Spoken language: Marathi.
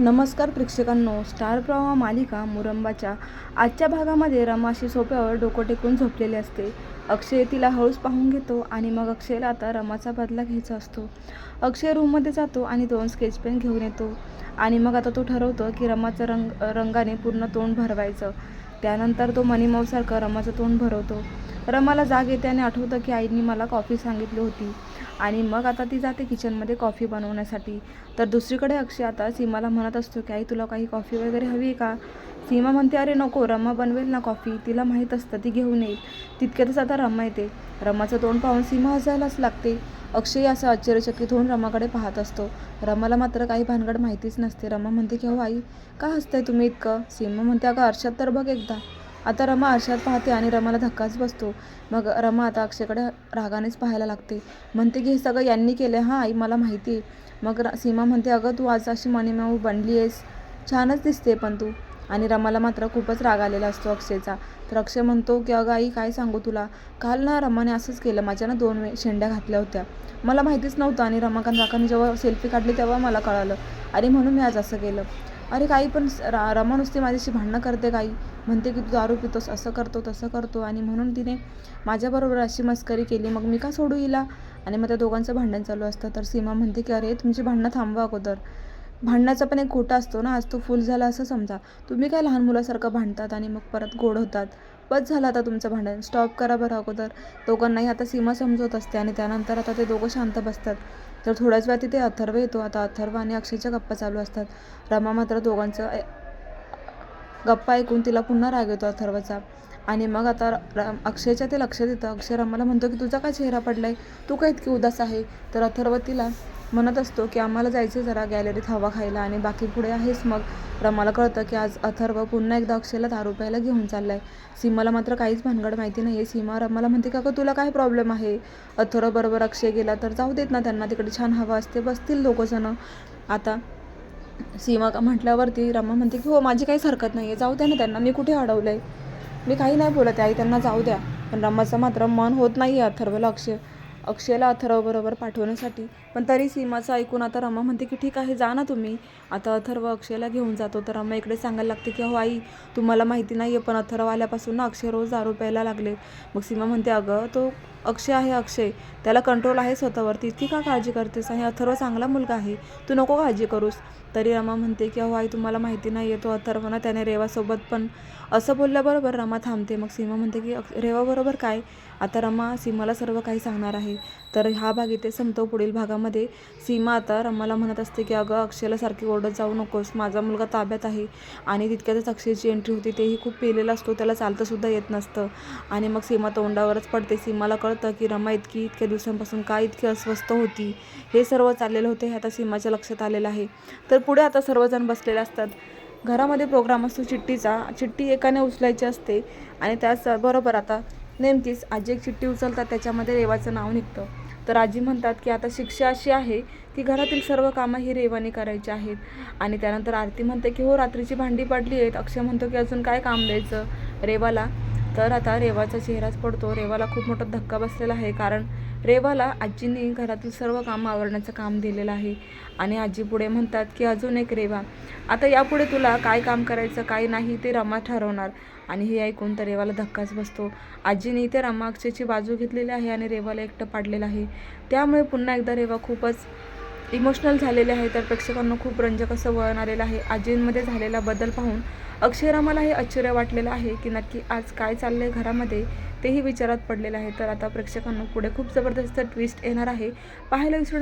नमस्कार प्रेक्षकांनो स्टार प्रवाह मालिका मुरंबाच्या आजच्या भागामध्ये रमाशी सोप्यावर डोकं टेकून झोपलेले असते. अक्षय तिला हळूच पाहून घेतो आणि मग अक्षयला आता रमाचा बदला घ्यायचा असतो. अक्षय रूममध्ये जातो आणि दोन स्केच पेन घेऊन येतो. आणि मग आता तो ठरवतो की रमाचं रंग रंगाने पूर्ण तोंड भरवायचं. त्यानंतर तो मनीमाऊसारखं रमाचं तोंड भरवतो. रमाला जाग येते आणि आठवतं की आईने मला कॉफी सांगितली होती. आणि मग आता ती जाते किचनमध्ये कॉफी बनवण्यासाठी. तर दुसरीकडे अक्षय आता सीमाला म्हणत असतो की आई तुला काही कॉफी वगैरे हवी आहे का? सीमा म्हणते अरे नको रमा बनवेल ना कॉफी. तिला माहीत असतं ती घेऊन येईल. तितक्यातच आता रमा येते. रमाचं तोंड पाहून सीमा हसायलाच लागते. अक्षय असं आश्चर्यचकित होऊन रमाकडे पाहत असतो. रमाला मात्र काही भानगड माहितीच नसते. रमा म्हणते की हो आई का हसताय तुम्ही इतकं? सीमा म्हणते अगं अर्षात तर बघ एक होता. आता रमा आरशात पाहते आणि रमाला धक्काच बसतो. मग रमा आता अक्षयकडे रागानेच पाहायला लागते. म्हणते की हे सगळं यांनी केलं हां आई मला माहिती आहे. मग र सीमा म्हणते अगं तू आज अशी मनीमाऊ बनली आहेस. छानच दिसते पण तू. आणि रमाला मात्र खूपच राग आलेला असतो अक्षयचा. तर अक्षय म्हणतो की अगं आई काय सांगू तुला? काल ना रमाने असंच केलं. माझ्या ना दोन वे शेंड्या घातल्या होत्या. मला माहितीच नव्हतं आणि रमाकांत काकांनी जेव्हा सेल्फी काढली तेव्हा मला कळालं. आणि म्हणून मी आज असं केलं. अरे काही पण रा रमा नुसती माझ्याशी भांडणं करते काही. म्हणते की तू दारू पितोस असं करतो तसं करतो. आणि म्हणून तिने माझ्याबरोबर अशी मस्करी केली. मग मी का सोडू हिला? आणि मग त्या दोघांचं भांडण चालू असतं. तर सीमा म्हणते की अरे तुमची भांडणं थांबवा अगोदर. भांडणाचा पण एक खोटा असतो ना आज तो फुल झाला असं समजा. तुम्ही काय लहान मुलासारखं भांडतात आणि मग परत गोड होतात? बस झालं आता तुमचं भांडण. स्टॉप करा बरं अगोदर. दोघांनाही आता सीमा समजवत असते आणि त्यानंतर आता ते दोघं शांत बसतात. तर थोड्याच वेळा तिथे अथर्व येतो. आता अथर्व आणि अक्षयच्या गप्पा चालू असतात. रमा मात्र दोघांचं गप्पा ऐकून तिला पुन्हा राग येतो अथर्वचा. आणि मग आता र- अक्षयच्या ते लक्षात येतं. अक्षय रमाला म्हणतो की तुझा काय चेहरा पडलाय? तू काय इतकी उदास आहे? तर अथर्व तिला म्हणत असतो की आम्हाला जायचं जरा गॅलरीत हवा खायला आणि बाकी पुढे आहेच मग. रमाला कळतं की आज अथर्व पुन्हा एकदा अक्षयला दारू प्यायला घेऊन चाललाय. सीमाला मात्र काहीच भानगड माहिती नाही आहे सीमा रमाला म्हणते का गं तुला काय प्रॉब्लेम आहे? अथर्व बरोबर अक्षय गेला तर जाऊ देत ना त्यांना तिकडे छान हवा असते. बसतील दोघंजणं आता सीमा का म्हटल्यावरती रमा म्हणते की हो माझी काहीच हरकत नाही आहे जाऊ द्या ना त्यांना. मी कुठे अडवलं आहे मी काही नाही बोलत आहे. आई त्यांना जाऊ द्या. पण रमाचं मात्र मन होत नाही आहे अथर्वला अक्षय अक्षयला अथर्वबरोबर पाठवण्यासाठी. पण तरी सीमाचं ऐकून आता रमा म्हणते की ठीक आहे जा ना तुम्ही. आता अथर्व अक्षयला घेऊन जातो. तर रमा इकडे सांगायला लागते की हो आई तुम्हाला माहिती नाही आहे पण अथर्व आल्यापासून ना अक्षय रोज दारू प्यायला लागले. मग सीमा म्हणते अगं तो अक्षय आहे अक्षय. त्याला कंट्रोल आहे स्वतःवरती. इतकी का काळजी करतेस? आणि अथर्व चांगला मुलगा आहे. तू नको काळजी करूस. तरी रमा म्हणते की अहो आई तुम्हाला माहिती नाही आहे तो अथर्व ना त्याने रेवासोबत पण असं बोलल्याबरोबर रमा थांबते. मग सीमा म्हणते की अक्ष- रेवाबरोबर काय? आता रमा सीमाला सर्व काही सांगणार आहे. तर हा भाग इथे संपतो. पुढील भागामध्ये सीमा आता रमाला म्हणत असते की अगं अक्षयला सारखी ओरडत जाऊ नकोस. माझा मुलगा ताब्यात आहे आणि तितक्यातच अक्षयची एंट्री होती. तेही खूप पेलेला असतो. त्याला चालतंसुद्धा येत नसतं. आणि मग सीमा तोंडावरच पडते. सीमाला कळतं की रमा इतकी इतक्या दिवसांपासून काय इतकी अस्वस्थ होती? हे सर्व चाललेलं होते हे आता सीमाच्या लक्षात आलेलं आहे. तर पुढे आता सर्वजण बसलेले असतात. घरामध्ये प्रोग्राम असतो. चिठ्ठीचा. चिठ्ठी एकाने उचलायची असते आणि त्याच बरोबर आता नेमकीच आजी एक चिठ्ठी उचलतात त्याच्यामध्ये रेवाचं नाव निघतं. तर आजी म्हणतात की आता शिक्षा अशी आहे की घरातील सर्व कामं ही रेवाने करायची आहेत. आणि त्यानंतर आरती म्हणते की हो रात्रीची भांडी पडली आहेत. अक्षय म्हणतो की अजून काय काम द्यायचं? रेवाला. तर आता रेवाचा चेहराच पडतो. रेवाला खूप मोठा धक्का बसलेला आहे. कारण रेवाला आजींनी घरातील सर्व कामं आवरण्याचं काम दिलेलं आहे. आणि आजी पुढे म्हणतात की अजून एक रेवा आता यापुढे तुला काय काम करायचं काय नाही ते रमा ठरवणार. आणि हे ऐकून तर रेवाला धक्काच बसतो. आजीने इथे रमाक्षेची बाजू घेतलेली आहे आणि रेवाला एकटं पाडलेलं आहे. त्यामुळे पुन्हा एकदा रेवा खूपच इमोशनल झालेले आहे तर प्रेक्षकांना खूप रंजक असं वळण आलेलं आहे. आजींमध्ये झालेला बदल पाहून अक्षरा मला हे आश्चर्य वाटलेलं आहे की नक्की आज काय चाललं आहे घरामध्ये तेही विचारात पडलेलं आहे. तर आता प्रेक्षकांना पुढे खूप जबरदस्त ट्विस्ट येणार आहे. पाहायला विसरू